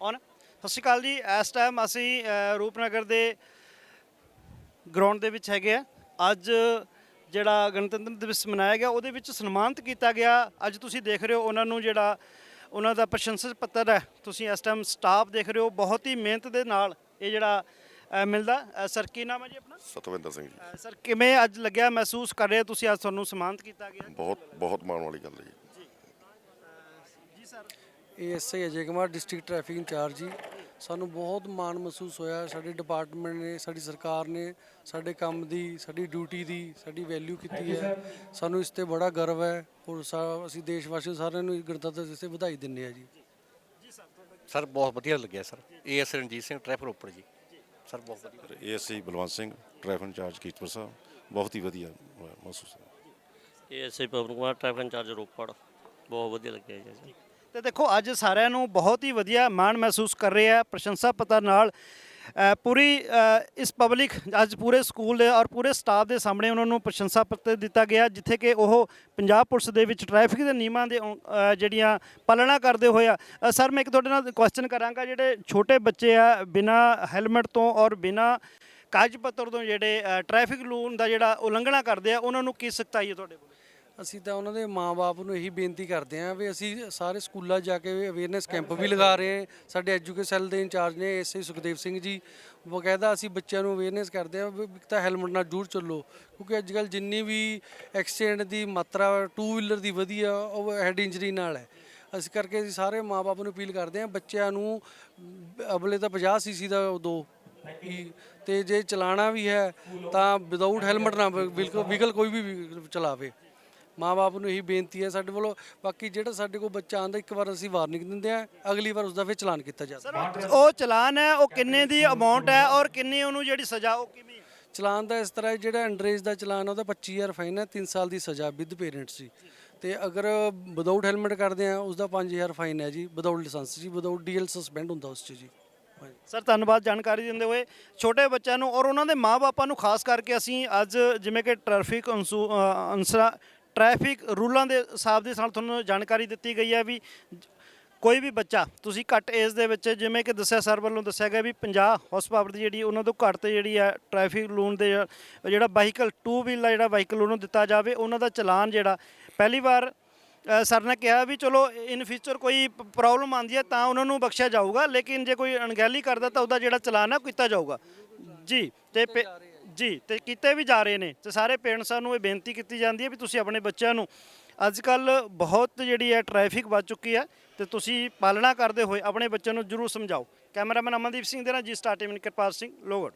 On. ਸਤਿ ਸ਼੍ਰੀ ਅਕਾਲ ਜੀ। ਇਸ ਟਾਈਮ ਅਸੀਂ ਰੂਪਨਗਰ ਦੇ ਗਰਾਊਂਡ ਦੇ ਵਿੱਚ ਹੈਗੇ ਆ। ਅੱਜ ਜਿਹੜਾ ਗਣਤੰਤਰ ਦਿਵਸ ਮਨਾਇਆ ਗਿਆ ਉਹਦੇ ਵਿੱਚ ਸਨਮਾਨਿਤ ਕੀਤਾ ਗਿਆ। ਅੱਜ ਤੁਸੀਂ ਦੇਖ ਰਹੇ ਹੋ ਉਹਨਾਂ ਨੂੰ ਜਿਹੜਾ ਉਹਨਾਂ ਦਾ ਪ੍ਰਸ਼ੰਸਕ ਪੱਤਰ ਹੈ। ਤੁਸੀਂ ਇਸ ਟਾਈਮ ਸਟਾਫ ਦੇਖ ਰਹੇ ਹੋ। ਬਹੁਤ ਹੀ ਮਿਹਨਤ ਦੇ ਨਾਲ ਇਹ ਜਿਹੜਾ ਮਿਲਦਾ। ਸਰ ਕੀ ਨਾਮ ਹੈ ਜੀ ਆਪਣਾ? ਸਤਵਿੰਦਰ ਸਿੰਘ ਜੀ। ਸਰ ਕਿਵੇਂ ਅੱਜ ਲੱਗਿਆ ਮਹਿਸੂਸ ਕਰ ਰਹੇ ਤੁਸੀਂ? ਅੱਜ ਤੁਹਾਨੂੰ ਸਨਮਾਨਿਤ ਕੀਤਾ ਗਿਆ। ਬਹੁਤ ਬਹੁਤ ਮਾਣ ਵਾਲੀ ਗੱਲ ਹੈ ਜੀ। ASI Ajay Kumar district traffic incharge ji. ਸਾਨੂੰ ਬਹੁਤ ਮਾਣ ਮਹਿਸੂਸ ਹੋਇਆ ਸਾਡੇ ਡਿਪਾਰਟਮੈਂਟ ਨੇ ਸਾਡੀ ਸਰਕਾਰ ਨੇ ਸਾਡੇ ਕੰਮ ਦੀ ਸਾਡੀ ਡਿਊਟੀ ਦੀ ਸਾਡੀ ਵੈਲਿਊ ਕੀਤੀ ਹੈ। ਸਾਨੂੰ ਇਸ ਤੇ ਬੜਾ ਗਰਵ ਹੈ ਔਰ ਸਾ- ਅਸੀਂ ਦੇਸ਼ ਵਾਸੀ ਸਾਰਿਆਂ ਨੂੰ ਗਣਤੰਤਰ ਦਿਵਸ ਤੇ ਵਧਾਈ ਦਿੰਦੇ ਆ ਜੀ। ਸਰ ਬਹੁਤ ਵਧੀਆ ਲੱਗਿਆ sir. AS Ranjit Singh traffic Ropar ji. Sir ਬਹੁਤ ਵਧੀਆ। ASC Balwant Singh traffic incharge Kiratpur Sahib. ਬਹੁਤ ਹੀ ਵਧੀਆ ਹੋਇਆ। ਮਹਿਸੂਸ ਹੋਇਆ ASI Pawan Kumar traffic incharge Ropar. ਬਹੁਤ ਵਧੀਆ ਲੱਗਿਆ ਜੀ। ਤੇ ਦੇਖੋ ਅੱਜ ਸਾਰਿਆਂ ਨੂੰ ਬਹੁਤ ਹੀ ਵਧੀਆ ਮਾਣ ਮਹਿਸੂਸ ਕਰ ਰਹੇ ਆ। ਪ੍ਰਸ਼ੰਸਾ ਪੱਤਰ ਨਾਲ ਪੂਰੀ ਇਸ ਪਬਲਿਕ ਅੱਜ ਪੂਰੇ ਸਕੂਲ ਦੇ ਔਰ ਪੂਰੇ ਸਟਾਫ ਦੇ ਸਾਹਮਣੇ ਉਹਨਾਂ ਨੂੰ ਪ੍ਰਸ਼ੰਸਾ ਪੱਤਰ ਦਿੱਤਾ ਗਿਆ ਜਿੱਥੇ ਕਿ ਉਹ ਪੰਜਾਬ ਪੁਲਿਸ ਦੇ ਵਿੱਚ ਟ੍ਰੈਫਿਕ ਦੇ ਨਿਯਮਾਂ ਦੇ ਜਿਹੜੀਆਂ ਪਾਲਣਾ ਕਰਦੇ ਹੋਏ ਆ। ਸਰ ਮੈਂ ਇੱਕ ਤੁਹਾਡੇ ਨਾਲ ਕੁਐਸਚਨ ਕਰਾਂਗਾ ਜਿਹੜੇ ਛੋਟੇ ਬੱਚੇ ਆ ਬਿਨਾ ਹੈਲਮਟ ਤੋਂ ਔਰ ਬਿਨਾ ਕਾਗਜ਼ ਪੱਤਰ ਤੋਂ ਜਿਹੜੇ ਅ, ਟ੍ਰੈਫਿਕ ਰੂਲ ਦਾ ਜਿਹੜਾ ਉਲੰਘਣਾ ਕਰਦੇ ਆ ਉਹਨਾਂ ਨੂੰ ਕੀ ਸਖਤਾਈ ਹੈ ਤੁਹਾਡੇ ਕੋਲ? ਅਸੀਂ ਤਾਂ ਉਹਨਾਂ ਦੇ ਮਾਪੇ ਨੂੰ ਇਹੀ ਬੇਨਤੀ ਕਰਦੇ ਹਾਂ ਵੀ ਅਸੀਂ ਸਾਰੇ ਸਕੂਲਾਂ ਜਾ ਕੇ ਅਵੇਅਰਨੈਸ ਕੈਂਪ ਵੀ ਲਗਾ ਰਹੇ ਹਾਂ। ਸਾਡੇ ਐਜੂਕੇਸ਼ਨ ਸੈੱਲ ਦੇ ਇੰਚਾਰਜ ਨੇ ਐਸਆਈ ਸੁਖਦੇਵ ਸਿੰਘ ਜੀ, ਬਕਾਇਦਾ ਅਸੀਂ ਬੱਚਿਆਂ ਨੂੰ ਅਵੇਅਰਨੈਸ ਕਰਦੇ ਹਾਂ ਵੀ ਇੱਕ ਤਾਂ ਹੈਲਮਟ ਨਾਲ ਜ਼ਰੂਰ ਚੱਲੋ, ਕਿਉਂਕਿ ਅੱਜ ਕੱਲ ਜਿੰਨੀ ਵੀ ਐਕਸੀਡੈਂਟ ਦੀ ਮਾਤਰਾ ਟੂ ਵੀਲਰ ਦੀ ਵਧੀ ਆ ਉਹ ਹੈਡ ਇੰਜਰੀ ਨਾਲ ਹੈ। ਅਸੀਂ ਕਰਕੇ ਅਸੀਂ ਸਾਰੇ ਮਾਪੇ ਨੂੰ ਅਪੀਲ ਕਰਦੇ ਹਾਂ ਬੱਚਿਆਂ ਨੂੰ ਅਬਲੇ ਤਾਂ 50 ਸੀਸੀ ਦਾ ਦੋ ਤੇ ਜੇ ਚਲਾਣਾ ਵੀ ਹੈ ਤਾਂ ਵਿਦਆਊਟ ਹੈਲਮਟ ਨਾ ਬਿਲਕੁਲ, ਵਹੀਕਲ ਕੋਈ ਵੀ ਚਲਾਵੇ। ਮਾਪੇ ਨੂੰ ਇਹੀ ਬੇਨਤੀ ਹੈ ਸਾਡੇ ਵੱਲੋਂ ਬਾਕੀ ਜਿਹੜਾ ਸਾਡੇ ਕੋਲ ਬੱਚਾ ਆਂਦਾ ਇੱਕ ਵਾਰ ਅਸੀਂ ਵਾਰਨਿੰਗ ਦਿੰਦੇ ਆ ਅਗਲੀ ਵਾਰ ਉਸ ਦਾ ਫਿਰ ਚਲਾਨ ਕੀਤਾ ਜਾਂਦਾ ਉਹ ਚਲਾਨ ਹੈ ਉਹ ਕਿੰਨੇ ਦੀ ਅਮਾਉਂਟ ਹੈ ਔਰ ਕਿੰਨੀ ਉਹਨੂੰ ਜਿਹੜੀ ਸਜ਼ਾ ਉਹ ਕਿਵੇਂ? ਚਲਾਨ ਦਾ ਇਸ ਤਰ੍ਹਾਂ ਜਿਹੜਾ ਅੰਡਰੇਜ ਦਾ ਚਲਾਨ ਉਹਦਾ 25000 ਫਾਈਨ ਹੈ 3 ਸਾਲ ਦੀ ਸਜ਼ਾ ਵਿਦ ਪੇਰੈਂਟਸ ਜੀ ਤੇ ਅਗਰ ਵਿਦਆਊਟ ਹੈਲਮਟ ਕਰਦੇ ਆ ਉਸ ਦਾ 5000 ਫਾਈਨ ਹੈ ਜੀ ਵਿਦਆਊਟ ਲਾਇਸੈਂਸ ਜੀ ਵਿਦਆਊਟ ਡੀਐਲ ਸਸਪੈਂਡ ਹੁੰਦਾ ਉਸ 'ਚ ਜੀ। ਸਰ ਧੰਨਵਾਦ ਜਾਣਕਾਰੀ ਦਿੰਦੇ ਹੋਏ ਛੋਟੇ ਬੱਚਿਆਂ ਨੂੰ ਔਰ ਉਹਨਾਂ ਦੇ ਮਾਪੇ ਨੂੰ ਖਾਸ ਕਰਕੇ ਅਸੀਂ ਅੱਜ ਜਿਵੇਂ ਕਿ ਟ੍ਰੈਫਿਕ ਅਨਸਰਾਂ ਟ੍ਰੈਫਿਕ ਰੂਲਾਂ ਦੇ ਹਿਸਾਬ ਦੇ ਨਾਲ ਤੁਹਾਨੂੰ ਜਾਣਕਾਰੀ ਦਿੱਤੀ ਗਈ ਹੈ ਵੀ ਕੋਈ ਵੀ ਬੱਚਾ, ਤੁਸੀਂ ਘੱਟ ਏਜ ਦੇ ਵਿੱਚ ਜਿਵੇਂ ਕਿ ਦੱਸਿਆ ਸਰ ਵੱਲੋਂ ਦੱਸਿਆ ਗਿਆ ਵੀ 50 ਹਾਰਸ ਪਾਵਰ ਦੀ ਜਿਹੜੀ ਉਹਨਾਂ ਤੋਂ ਘੱਟ ਤੇ ਜਿਹੜੀ ਹੈ ਟ੍ਰੈਫਿਕ ਰੂਲ ਦੇ ਜਿਹੜਾ ਵਾਹੀਕਲ ਟੂ ਵੀਲ ਦਾ ਜਿਹੜਾ ਵਾਹੀਕਲ ਉਹਨੂੰ ਦਿੱਤਾ ਜਾਵੇ, ਉਹਨਾਂ ਦਾ ਚਲਾਨ ਜਿਹੜਾ, ਪਹਿਲੀ ਵਾਰ ਸਰ ਨੇ ਕਿਹਾ ਵੀ ਚਲੋ ਇਨ ਫਿਊਚਰ ਕੋਈ ਪ੍ਰੋਬਲਮ ਆਉਂਦੀ ਹੈ ਤਾਂ ਉਹਨਾਂ ਨੂੰ ਬਖਸ਼ਿਆ ਜਾਊਗਾ, ਲੇਕਿਨ ਜੇ ਕੋਈ ਅਣਗਹਿਲੀ ਕਰਦਾ ਤਾਂ ਉਹਦਾ ਜਿਹੜਾ ਚਲਾਨ ਹੈ ਉਹ ਕੀਤਾ ਜਾਊਗਾ। ਜੀ, ਤੇ ਪੇ- ਜੀ, ਤੇ ਕੀਤੇ ਵੀ ਜਾ ਰਹੇ ਨੇ, ਤੇ ਸਾਰੇ ਪੇਰੈਂਟਸਾਂ ਨੂੰ ਇਹ ਬੇਨਤੀ ਕੀਤੀ ਜਾਂਦੀ ਹੈ ਵੀ ਤੁਸੀਂ ਆਪਣੇ ਬੱਚਿਆਂ ਨੂੰ ਅੱਜ ਕੱਲ ਬਹੁਤ ਜਿਹੜੀ ਹੈ ਟ੍ਰੈਫਿਕ ਵੱਧ ਚੁੱਕੀ ਹੈ, ਤੇ ਤੁਸੀਂ ਪਾਲਣਾ ਕਰਦੇ ਹੋਏ ਆਪਣੇ ਬੱਚਿਆਂ ਨੂੰ ਜਰੂਰ ਸਮਝਾਓ। ਕੈਮਰਾਮੈਨ ਅਮਨਦੀਪ ਸਿੰਘ ਦੇ ਨਾਲ ਜੀ, ਸਟਾਰ ਟੀਮ ਕਿਰਪਾਲ ਸਿੰਘ, ਲੋਹਗੜ੍ਹ।